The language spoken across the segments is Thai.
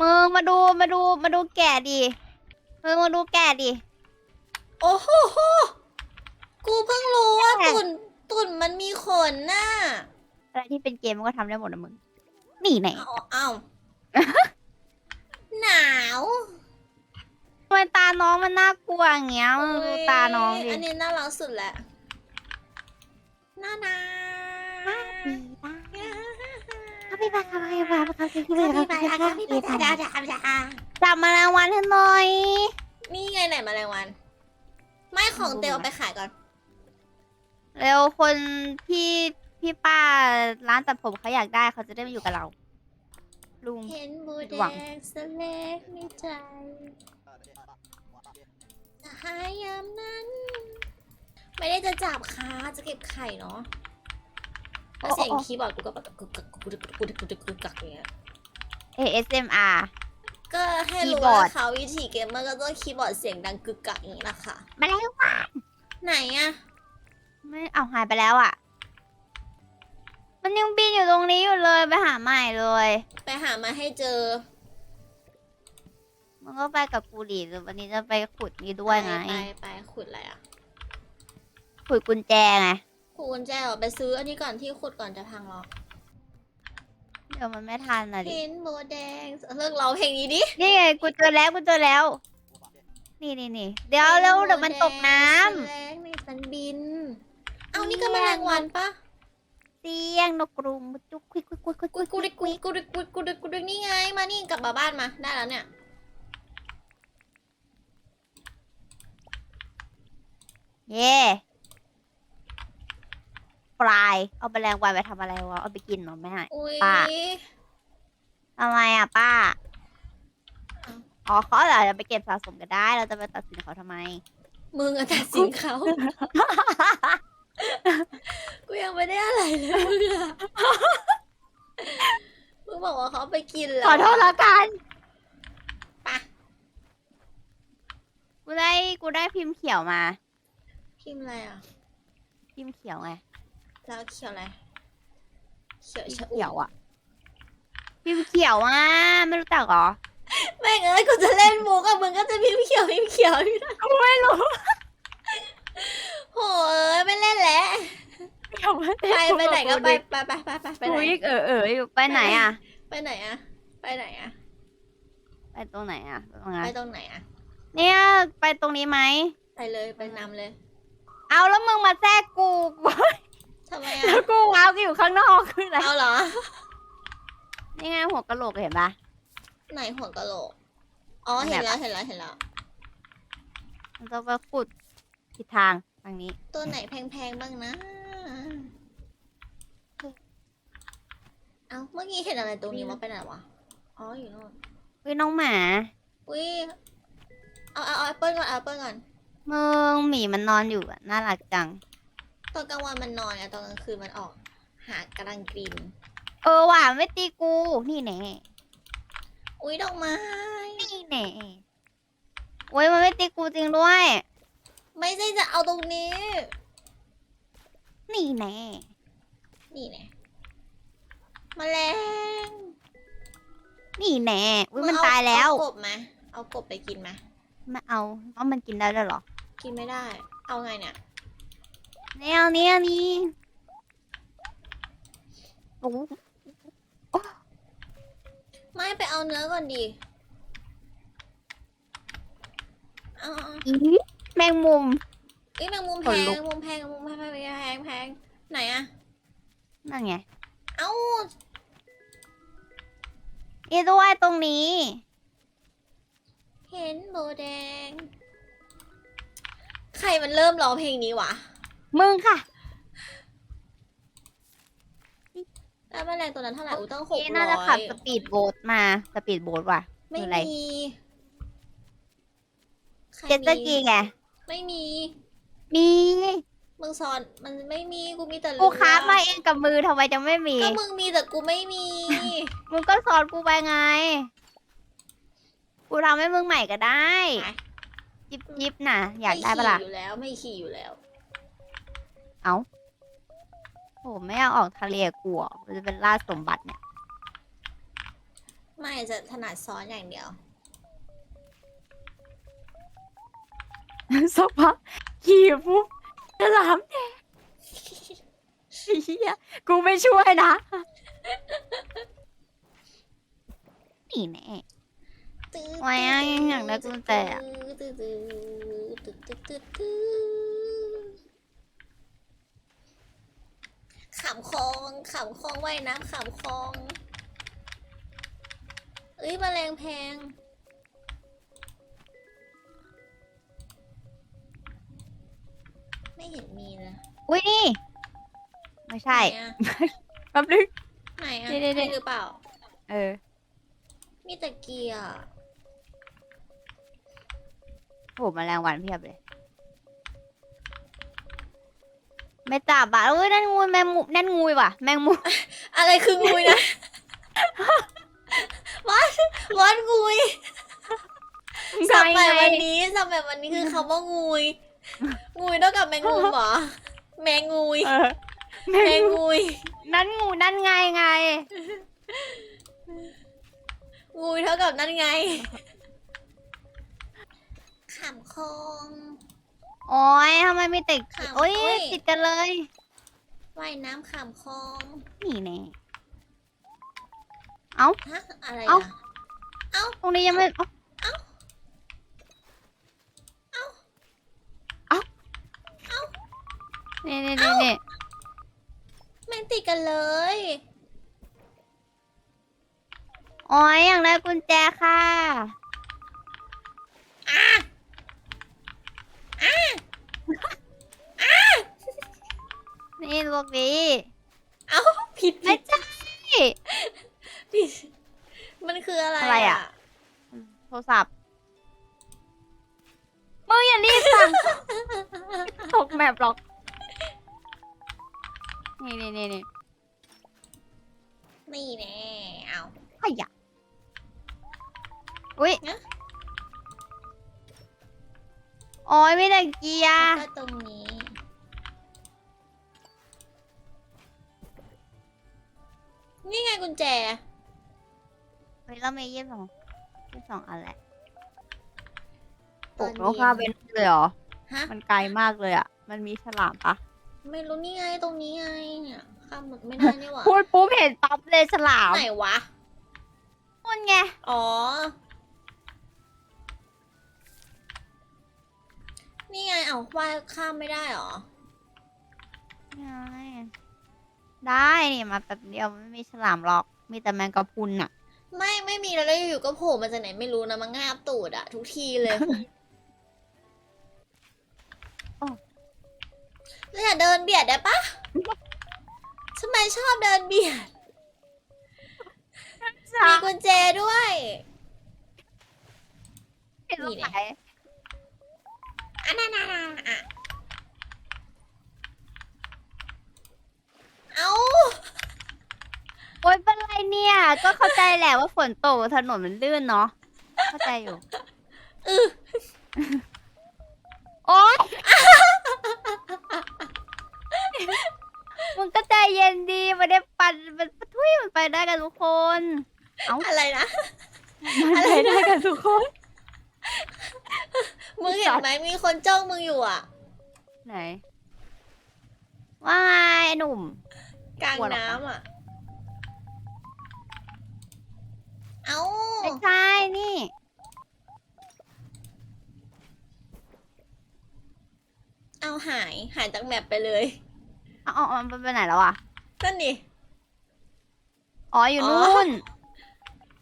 มึงมาดูมาดูมาดูแก่ดิมึงมาดูแก่ดิ โอ้โหโหกูเพิ่งรู้ว่าแม่ ตุ่นตุ่นมันมีขนน่ะอะไรที่เป็นเกมมันก็ทำได้หมดนะมึง นี่ไหนเอาเอาหนาว ทำไมตาน้องมันน่ากลัวอย่างเงี้ยมึงดูตาน้องดิ อันนี้น่ารักสุดแหละ น่านา พี่บ้าพี่บ้าพี่บ้าพี่บ้าพี่บ้าพี่ปพี่อะบ้าพี่ปบ้าจ้าจ้าจ้าจับแมาแรงวันให้หน่อย นี่ไงไหนแมาแรงวัน ไม่ของเตลเอาไปขายก่อน เร็วคนพี่พี่ป้าร้านตัดผมเขาอยากได้เขาจะได้มาอยู่กับเรา ลุง เห็นบูผิดแดหวังสเล็กในใจจะหายามนั้น ไม่ได้จะจับค้าจะเก็บไข่เนาะ แล้วเสียงคีย์บอร์ดกูก็แบบกึกกักกึกกักกึกกักกึกกักกึกกักอย่างเงี้ย ASMR ก็ให้รู้คีย์บอร์ว่าดเขาวิธีเกมเมอร์ก็ต้องคีย์บอร์ดเสียงดังกึกกักอย่างนี้แหละค่ะ มาแล้วว่ะไหนอะไม่เอาหายไปแล้วอะ มันยังบินอยู่ตรงนี้อยู่เลยไปหาใหม่เลย ไปหามาให้เจอ มันก็ไปกับกูดิวันนี้จะไปขุดนี่ด้วยไง ไปไปไปขุดอะไรอะขุดกุญแจไง ขุดกุญแจเหรอไปซื้ออันนี้ก่อนที่ขุดก่อนจะพังหรอกเดี๋ยวมันไม่ทันนะดิเห็นโบแดงเลิกร้องเพลงนี้ดิ นี่ไงกูเจอแล้วกูเจอแล้ว นี่นี่นี่เดี๋ยวเร็วเดี๋ยวมันตกน้ำแรงในมันบิน เอานี่ก็แมลงวันปะเสียงนกกรุงจุกคุยคุยคุยคุยกูกูดิกูกูดิกูกูดิกูดินี่ไง มานี่กลับมาบ้านมาได้แล้วเนี่ย เย่ ปลาย เอาแมลงวันไปทำอะไรวะ เอาไปกินเหรอไม่ให้อุ้ย ป้า ทำไมอะป้า อ๋อเขาอาจจะไปเก็บสะสมก็ได้ เราจะไปตัดสินเขาทำไม มึงอะตัดสินเขา กูยังไม่ได้อะไรเลยมึงอะมึงบอกว่าเขาเอาไปกินแล้วขอโทษแล้วกันปะกูได้กูได้พิมพ์เขียวมา พิมพ์อะไรอะพิมพ์เขียวไง แล้วเขียวอะไร เขียวพิมชะพ์อุ่เขียวมอะพิมพ์เขียวอะไม่รู้จักเหรอแม่งเอ้ยกูจะเล่นมุกอะมึงก็จะพิมพ์เขียวพิมพ์เขียวอยู่นะกูไม่รู้โหเอ้ยไม่เล่นแล้วไปไปไหนก็ไปไปไปไปไปไปกูไหนยิกเออเอออยู่ไปไหนอะ ไปไหนอะไปไหนอะไปตรงไหนอะตรงนั้ไปนตรงไหนอะเนี่ยไปตรงนี้ไหม ไปเลยไปนำเลย เอาแล้วมึงมาแทรกกู ทำไมแล้อะวกูว้าวอยู่ข้างนอกคืออะไรเอาเหรอ นี่ไงหัวกะโหลกเห็นปะ ไหนหัวกะโหลก อ๋อ เห็นแล้วเห็นแล้วเห็นแล้ว มันจะไปขุดทิศทางทางนี้ ตัวไหนแพงๆบ้างนะ เอาเมื่อกี้เห็นอะไรตรงนี้ว่าไปไหนวะ อ๋อ อยู่โน่น อุ้ยน้องหมา อุ้ย เอาเอาเอาแอปเปิ้ลก่อนเอาแอปเปิ้ลก่อนมึงหมีมันนอนอยู่อะน่ารักจัง ตอนกลางวันมันนอนไงตอนกลางคืนมันออก หากำลังกรีนเออว่ะไม่ตีกู นี่แน่อุ้ยดอกไม้ นี่แน่โอ้ยมันไม่ตีกูจริงด้วย ไม่ใช่จะเอาตรงนี้ นี่แน่นี่ไงแมลงนี่แน่อุ้ยมันงเอตายแล้ว เอากบไหมเอากบไปกินไหมไม่เอาเพราะมันกินได้ด้วยเหรอ กินไม่ได้ เอาไงเนี่ย เนี่ยเอาเนี่ยนี่โอ้โหไม่ไปเอาเนื้อก่อนดีเอาเอาอีแมงมุม เอ้ยแมงมุมแพขนงลุก แมงมุมแพงแมงมุมแพงแพงแพงแพงไหนอะนั่นไงเอ้านี่ด้วยตรงนี้ เห็นโบแดง ใครมันเริ่มร้องเพลงนี้วะ มึงค่ะ แล้วแมลงตัวนั้นเท่าไหร่อู้ตั้งหกนี่ร้น่าอจะขับยสปีดโบ๊ทมา สปีดโบ๊ทว่ะไม่คืออะไร มีใครเจ็ตสกีไง ไม่มี มี มึงสอนมันไม่มีกูมีแต่เรือกูคราฟมาเองกับมือทำไมจะไม่มี ก็มึงมีแต่กูไม่มี มึงก็สอนกูไปไง กูทำให้มึงใหม่ก็ได้ ไปจิบจิบน่ะ อยากได้ปะล่ะ ม่ขี่อยู่แล้วไม่ขี่อยู่แล้ว เอาโหไม่เอาออกทะเลกลัวมันจะเป็นล่าสมบัติเนี่ยไไม่จะถนัดซ้อนอย่างเดียว สักพักขี่ปุ๊บฉลามแดงไอ้เหี้ยกูไม่ช่วยนะนี่แน่ไว้อะยังอยากได้กุญแจอะ ขำคลองขำคลองว่ายน้ำขำคลอง เอ้ยแมลงแพง ไม่เห็นมีเลยอุ้ยนี่ ไม่ใช่ไหนอะแป๊บนึง ไหนอะนี่นี่นี่ใช่หรือเปล่า เออ มีตะเกียร์โหแมลงวันเพียบเลย ไม่จับอะเอ้ยนั่นงูแมงมุมนั่นงูว่ะ แมงมุมอะไรคืองูนะวัดวัดงูยสับใหม่วันนี้สับใหม่วันนี้คือคำว่างูยงูยเท่ากับแมงมุมเหรอแมงงูยเออแมแมงงมุมงูยนั่นงูนั่นไงไงงูยเท่ากับนั่นไงขำคอง โอ้ยทำไมไม่ติดค่ะโอ้ยโอ้ย ติดกันเลยว่ายน้ำขำคองนี่แน่ ฮะอะไรเอ้า อะตรงนี้ยังไม่เอ้าเอ้าเอ้าเอ้านี่นี่นี่นี่ไม่ติดกันเลยโอ้ยอยากได้กุญแจค่ะ นี่ลูกนี้เอ้าผิดไม่ผิดใช่ผิด มันคืออะไรอะไรอะ โทรศัพท์มึงอย่ารีบสั่งตกแมปหรอก นี่นี่นี่นี่นี่แน่เอาขยะอุ้ยนะ โอ้ยไม่ได้เกียแล้วร์ก็ตรงนี้ นี่ไงกุญแจ เฮ้ยเรามียี่สิบสองยี่สิบสองอันแหละตโอ้อนโหเย็นข้าเป็นเลยเหรอ ฮะ มันไกลมากเลยอะ มันมีฉลามปะไม่รู้นี่ไงตรงนี้ไงเนี่ยข้ามมันไม่ได้นี่หว่าพูดปุ๊บเห็นปั๊บเลยฉลามไหนวะนู่นไง อ๋อ นี่ไงเอาว่ายข้ามไม่ได้เหรอไงได้นี่มาแป๊บเดียวไม่มีฉลามหรอก มีแต่แมงกะพรุนอะ ไม่ไม่มีแล้วแล้วอยู่ๆก็โผล่มาจากไหนไม่รู้นะมันงาบตูดอะทุกทีเลยอ๋อแล้วอย่าเดินเบียดได้ปะทำไมชอบเดินเบียด มีกุญแจด้วย เห็นตรงไหน อันนั้นอะอะเอาโอ๊ยเป็นไรเนี่ย ก็เข้าใจแหละว่าฝนตกถนนมันลื่นเนาะ เข้าใจอยู่ เออโอ๊ย มึงก็ใจเย็นดีมันได้ปันมันทุยมันไปได้กันทุกคน อะไรนะมันอะไรไปนะได้กันทุกคน มึงเห็นไหมมีคนจ้องมึงอยู่อะ ไหน ว่าไงไอ้หนุ่ม กลางกลัวเหรอคะน้ำอะ เอาไม่ใช่นี่ เอาหาย หายจากแมปไปเลย เอาเอาเอามันไปไหนแล้วอะ นั่นดิ อ๋ออยู่อ๋อนู่น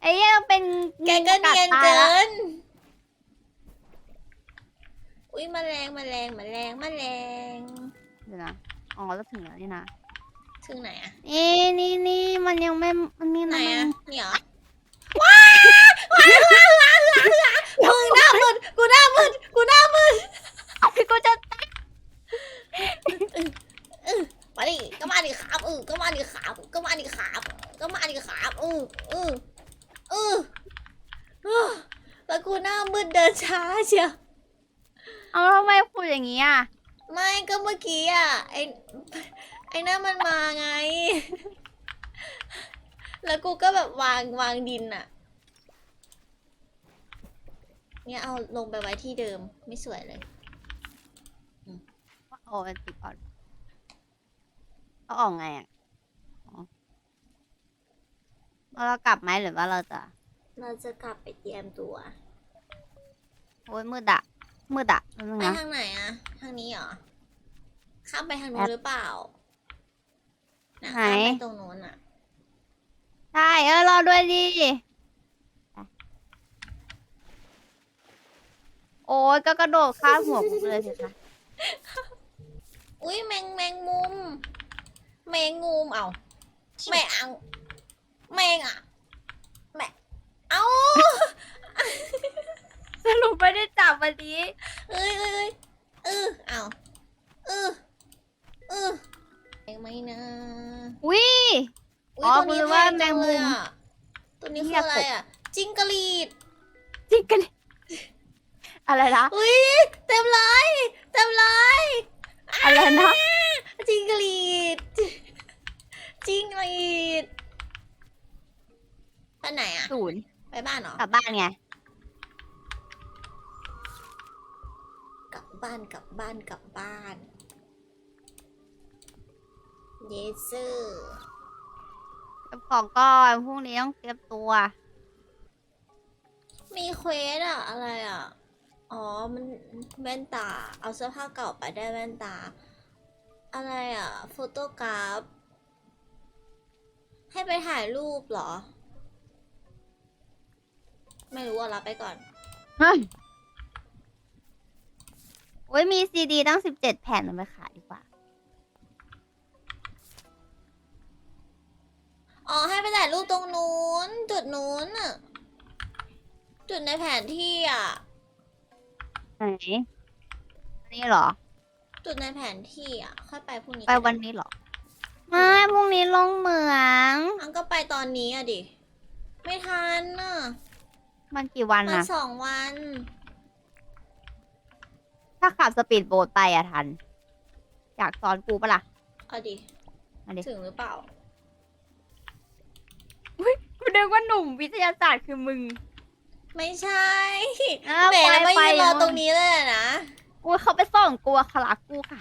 ไอ้เหี้ยเป็นแกก็เนียนตาเกิละน อุ้ยแมลงแมลงแมลงแมลงเดี๋ยวนะอ๋อแล้วถึงแล้วนี่นะถึงไหนอะนี่นี่นี่มันยังไม่มันนี่ไหนนะอะนี่เหรอว้าวว้าวว้าวว้าวว้าวว้าวมึงหน้ามืดกูหน้ามืดกูหน้ามืดมันกูจะมาดิก็มาดิครับเออก็มาดิครับก็มาดิครับก็มาดิครับเออเออเออเออแล้วกูหน้ามืดเดินช้าเชียว เอาแล้วทำไมพูดอย่างนี้อะไม่ก็เมื่อกี้อะไอไอนั่นมันมาไง แล้วกูก็แบบวางวางดินอะ เนี่ยเอาลงไปไว้ที่เดิมไม่สวยเลย โอ้ยติดก่อนเอาออกไงอะอ๋อเรากลับไหมหรือว่าเราจะเราจะกลับไปเตรียมตัว โอ้ยมืดอะ มืดอะนิดนึงไปนะ ทางไหนอะทางนี้เหรอ ข้ามไปทางนู้แอนปหรือเปล่านะไหน ข้ามไปตรงนู้นอะใช่เออรอด้วยดิโอ้ยก็กระโดดข้ามหัวผมเลยสิคะอุ้ยแมงแมงมุม แมงงูมเอาแมงเอาแมงอะแมงเอา สรุปไม่ได้จับวันนี้ เอ้ยเอ้ยเอ้ยเออเอาเออเออแมงไหมนะอุ้ย อ๋อตัวนี้คุณรู้ว่าแมงมุม ตัวนี้คืออะไรอะจิงกะรีดจิงกัน อะไรนะ อุ้ยเต็มเลยเต็มเลยอะไรนะ จิงกะรีดจิงกะรีดไปไหนอะศูนย์ไปบ้านเหรอกลับบ้านไง บบ้านกลับบ้านกลับบ้านเยสเซอร์เก็บของก่อนพรุ่งนี้ต้องเตรียมตัว มีเควสอะอะไรอะอ๋อ มันแว่นตา เอาเสื้อผ้าเก่าไปได้แว่นตา อะไรอะโฟโต้กราฟ ให้ไปถ่ายรูปเหรอ ไม่รู้อะรับไปก่อน เฮ้ย โอ้ยมีซีดีตั้งสิบเจ็ดแผ่นเอาไปขายดีกว่า อ๋อให้ไปถ่ายรูปตรงนู้น จุดนู้นอะจุดในแผนที่อะไหนอันนี้เหรอ จุดในแผนที่อะค่อยไปพรุ่งนี้ไปวันนี้เหรอ ไม่พรุ่งนี้ลงเหมือง อังก็ไปตอนนี้อะดิ ไม่ทันอะมันกี่วันมันนะสองวัน ถ้าขับสปีดโบ๊ทไปอะทัน อยากสอนกูปะล่ะ เอาดิเอาดิ ถึงหรือเปล่า กูนึกว่าหนุ่มวิทยาศาสตร์คือมึง ไม่ใช่อ้าวแหมแล้วไม่ไปยืนรอไปตรงนี้เลยอะนะอุ้ยเขาไปส่องกูอะขลักกูค่ะ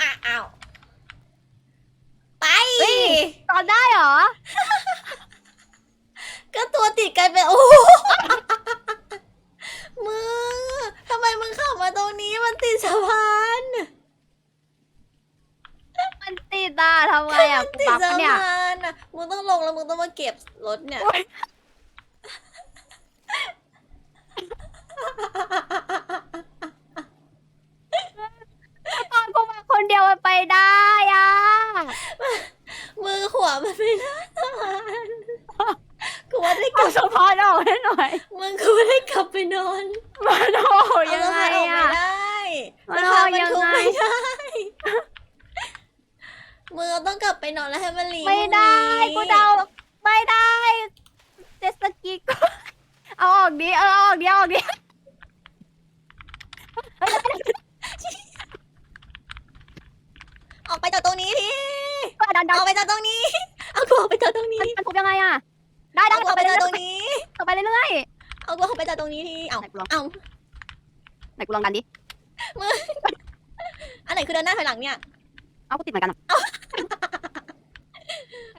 อะอ้าวไป เฮ้ย ตอนได้เหรอ ก็ตัวติดกันเป็นโอ้ มึงทำไมมึงขับมาตรงนี้มันติดสะพานมันติดอะทำไงอะกูติดบัฟสะปะเนี่ยพานอะมึงต้องลงแล้วมึงต้องมาเก็บรถเนี่ยโอ๊ยตอนกูมาคนเดียวมันไปได้อะมือขวามันไม่ได้สะพาน กูว่าได้กเอาลับสะพานออกให้หน่อยมึงกูได้กลับไปนอนมันออกเอายังสะไงพานออกอะไม่ได้มันสะพานเอามันยังทุบไงไม่ได้มึงต้องกลับไปนอนแล้วให้มันรีไม่ได้พรุ่กูงนี้เดาไม่ได้เจตสกีกูเอาออกดิเออเอาออกดิเอาออกดิเฮ้ยออกไปจากตรงนี้ทีดันดันออกไปจากตรงนี้ เอากูออกไปจากตรงนี้ มันทุบยังไงอะ ได้ได้เอากูอต่ออกไปไปเรื่จากตรอยงนี้ๆต่อไปเรื่อยเอากูออกไปจากตรงนี้ทีเอาไหนกูลองเอาๆไหนกูลองดันดิ อันไหนคือเดินหน้าถอยหลังเนี่ยเอากูติดเหมือนกันอะ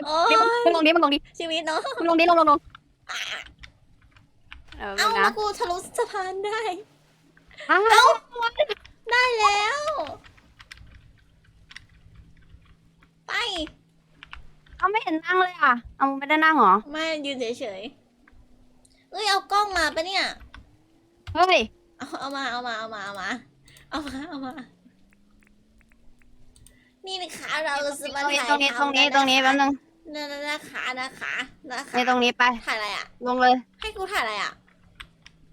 โอ้นี่ยมึงลงดิมึงลงดิชีวิตเนาะมึงลงดิลงลงลงเออเอามึงแล้นะวกูทะลุสะพานได้ อ้าวได้แล้ว ไป เอาไม่เห็นนั่งเลยอะ เอามึงไม่ได้นั่งเหรอ ไม่ยืนเฉยๆเอ้ยเอากล้องมาปะเนี่ย เฮ้ย เอาเอามาเอามาเอามาเอามาเอามาเอามานี่นะคะเราจะมาถ่ายตรงนี้ตรงนี้ตรงนี้แป๊บนึงนั่นนะคะนะคะนะคะนี่ตรงนี้ไป ถ่ายอะไรอะ ลงเลย ให้กูถ่ายอะไรอะ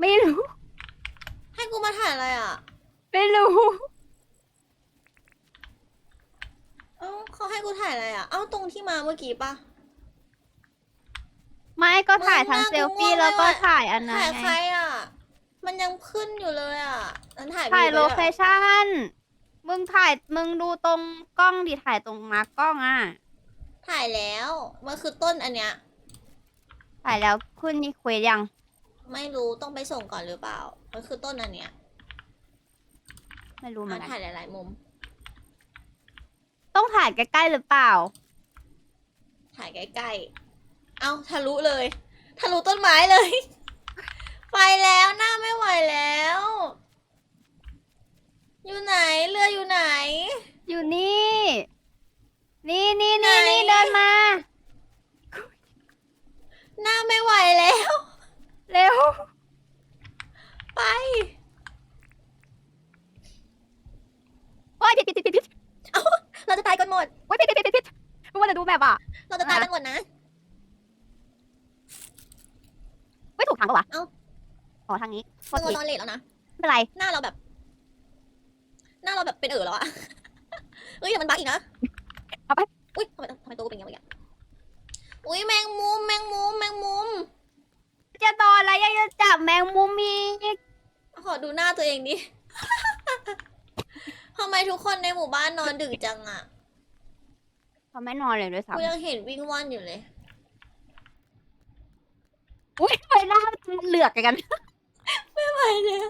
ไม่รู้ ให้กูมาถ่ายอะไรอะ ไม่รู้ เอ้าเขาให้กูถ่ายอะไรอะ เอ้าตรงที่มาเมื่อกี้ปะ ไม่ก็ถ่ายทั้งมึงน่าเซลฟี่กูง่วงแล้วก็เลยว่ะถ่ายอันนั้นถ่ายไงใครอะ มันยังขึ้นอยู่เลยอะนั้นถ่ายถ่ายวิวโลไว้เคด้วยชั่นมึงถ่ายมึงดูตรงกล้องดิถ่ายตรงมาร์กกล้องอะ ถ่ายแล้ว มันคือต้นอันเนี้ย ถ่ายแล้วขึ้นนี่เควสยัง ไม่รู้ต้องไปส่งก่อนหรือเปล่า มันคือต้นอันเนี้ยไม่รู้เหมือมานกันถ่ายหลายๆมุม ต้องถ่ายใกล้ๆหรือเปล่า ถ่ายใกล้ๆ เอาทะลุเลย ทะลุต้นไม้เลย ไปแล้วหน้าไม่ไหวแล้ว อยู่ไหนเรืออยู่ไหน อยู่นี่ นี่นี่นี่ไหนนี่เดินมา หน้าไม่ไหวแล้ว เร็ว ไป โอ้ยผิดผิดผิดผิดผิด เราจะตายกันหมดโอ้ยผิดผิดผิดผิดผิดกูว่าจะดูแบบอะเราจะตายกันหมดนะไม่ถูกทางปะวะเอ้า อ๋อทางนี้โทมึษงทีนอนเลทแล้วนะ ไม่เป็นไร หน้าเราแบบ หน้าเราแบบเป็นเอ๋อแล้วอะเอ้ยอย่ามันบักอีกนะเอาไป อุ้ยทำไมทำไมตัวกูเป็นอย่างเงี้ยอุ้ยแมงมุมแมงมุมแมงมุม จะนอนแล้วยังจะจับแมงมุมอีกขอดูหน้าตัวเองดิ ทำไมทุกคนในหมู่บ้านนอนดึกจังอะเขาไม่นอนเลยด้วยซ้กูยังเห็นวิ่งว่อนอยู่เลยำอุ้ยทำไมหน้ามันเหลือกกัน ไม่ไหวแล้ว